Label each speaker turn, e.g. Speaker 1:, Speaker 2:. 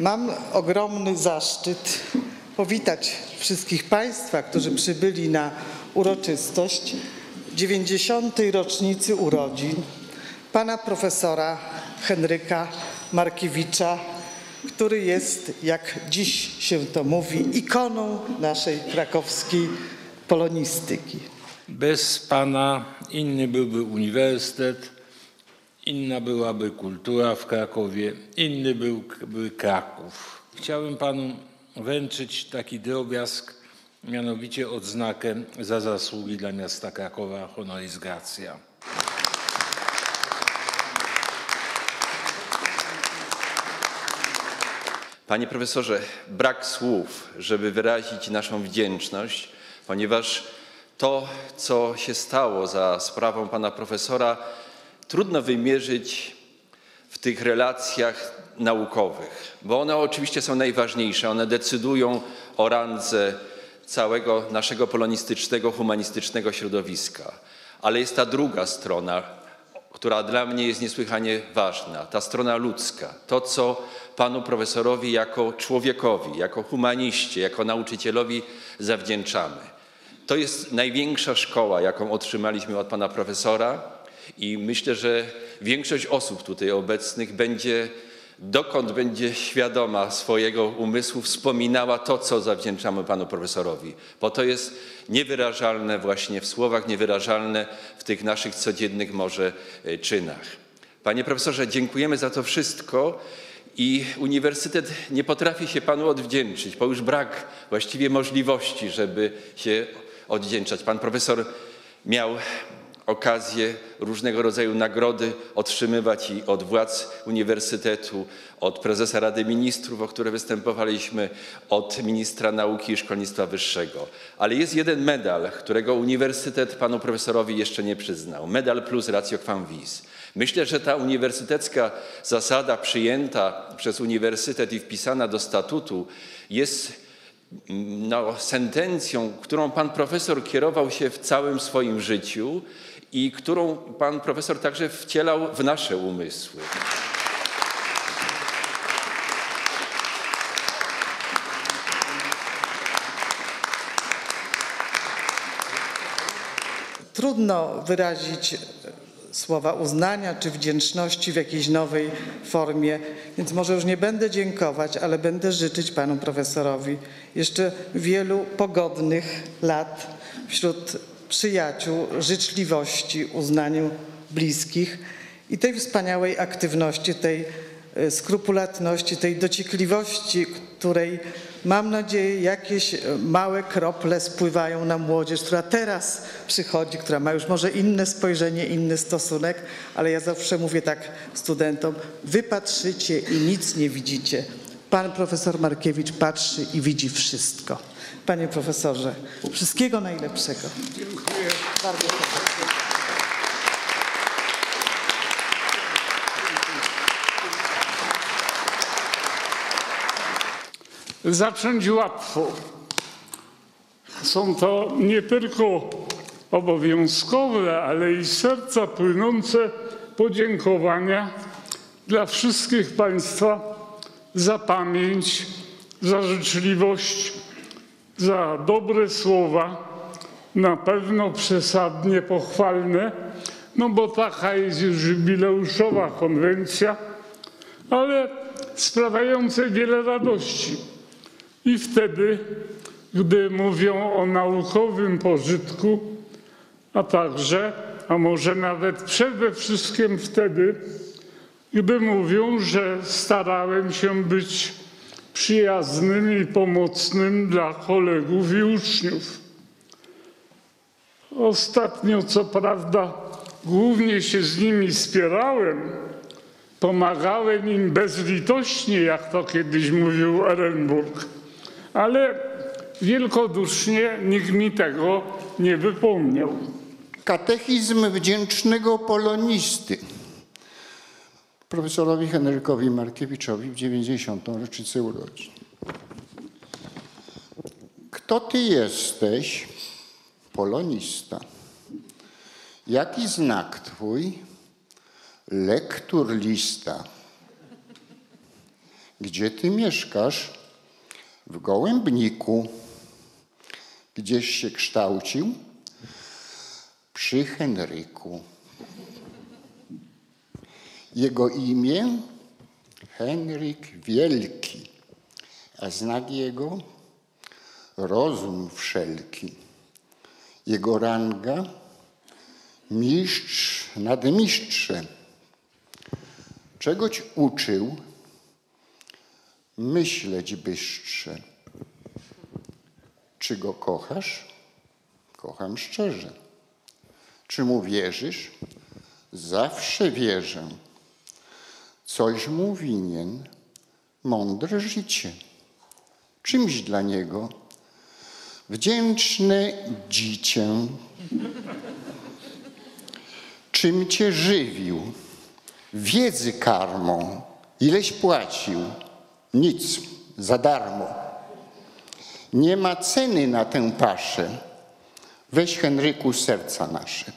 Speaker 1: Mam ogromny zaszczyt powitać wszystkich Państwa, którzy przybyli na uroczystość 90. rocznicy urodzin pana profesora Henryka Markiewicza, który jest, jak dziś się to mówi, ikoną naszej krakowskiej polonistyki.
Speaker 2: Bez Pana inny byłby uniwersytet, inna byłaby kultura w Krakowie, inny byłby Kraków. Chciałem Panu wręczyć taki drobiazg, mianowicie odznakę za zasługi dla miasta Krakowa honoris.
Speaker 3: Panie profesorze, brak słów, żeby wyrazić naszą wdzięczność, ponieważ to, co się stało za sprawą pana profesora, trudno wymierzyć w tych relacjach naukowych, bo one oczywiście są najważniejsze. One decydują o randze całego naszego polonistycznego, humanistycznego środowiska. Ale jest ta druga strona, która dla mnie jest niesłychanie ważna, ta strona ludzka, to co panu profesorowi jako człowiekowi, jako humaniście, jako nauczycielowi zawdzięczamy. To jest największa szkoła, jaką otrzymaliśmy od pana profesora i myślę, że większość osób tutaj obecnych będzie, dokąd będzie świadoma swojego umysłu, wspominała to, co zawdzięczamy panu profesorowi, bo to jest niewyrażalne właśnie w słowach, niewyrażalne w tych naszych codziennych może e, czynach. Panie profesorze, dziękujemy za to wszystko i uniwersytet nie potrafi się panu odwdzięczyć, bo już brak właściwie możliwości, żeby się odwdzięczać. Pan profesor miał okazję różnego rodzaju nagrody otrzymywać i od władz uniwersytetu, od prezesa Rady Ministrów, o które występowaliśmy, od ministra nauki i szkolnictwa wyższego. Ale jest jeden medal, którego uniwersytet panu profesorowi jeszcze nie przyznał. Medal plus ratio quam vis. Myślę, że ta uniwersytecka zasada przyjęta przez uniwersytet i wpisana do statutu jest no, sentencją, którą pan profesor kierował się w całym swoim życiu i którą pan profesor także wcielał w nasze umysły.
Speaker 1: Trudno wyrazić słowa uznania czy wdzięczności w jakiejś nowej formie, więc może już nie będę dziękować, ale będę życzyć panu profesorowi jeszcze wielu pogodnych lat wśród przyjaciół, życzliwości, uznaniu bliskich i tej wspaniałej aktywności, tej e, skrupulatności, tej dociekliwości, której mam nadzieję jakieś e, małe krople spływają na młodzież, która teraz przychodzi, która ma już może inne spojrzenie, inny stosunek, ale ja zawsze mówię tak studentom, wy patrzycie i nic nie widzicie. Pan profesor Markiewicz patrzy i widzi wszystko. Panie profesorze, wszystkiego najlepszego.
Speaker 4: Dziękuję.
Speaker 1: Bardzo proszę.
Speaker 4: Zacząć łatwo. Są to nie tylko obowiązkowe, ale i serca płynące podziękowania dla wszystkich Państwa za pamięć, za życzliwość, za dobre słowa, na pewno przesadnie pochwalne, no bo taka jest już jubileuszowa konwencja, ale sprawiające wiele radości. I wtedy, gdy mówią o naukowym pożytku, a także, a może nawet przede wszystkim wtedy, gdy mówią, że starałem się być przyjaznym i pomocnym dla kolegów i uczniów. Ostatnio, co prawda, głównie się z nimi spierałem, pomagałem im bezlitośnie, jak to kiedyś mówił Ehrenburg, ale wielkodusznie nikt mi tego nie wypomniał.
Speaker 5: Katechizm wdzięcznego polonisty profesorowi Henrykowi Markiewiczowi w 90. rocznicę urodzin. Kto ty jesteś? Polonista. Jaki znak twój? Lektur lista. Gdzie ty mieszkasz? W Gołębniku. Gdzieś się kształcił? Przy Henryku. Jego imię? Henryk Wielki, a znak jego? Rozum wszelki. Jego ranga? Mistrz nad mistrzem. Czego ci uczył? Myśleć bystrze. Czy go kochasz? Kocham szczerze. Czy mu wierzysz? Zawsze wierzę. Coś mu winien, mądre życie. Czymś dla niego wdzięczne dziecię. Czym cię żywił? Wiedzy karmą. Ileś płacił? Nic, za darmo. Nie ma ceny na tę paszę. Weź Henryku serca nasze.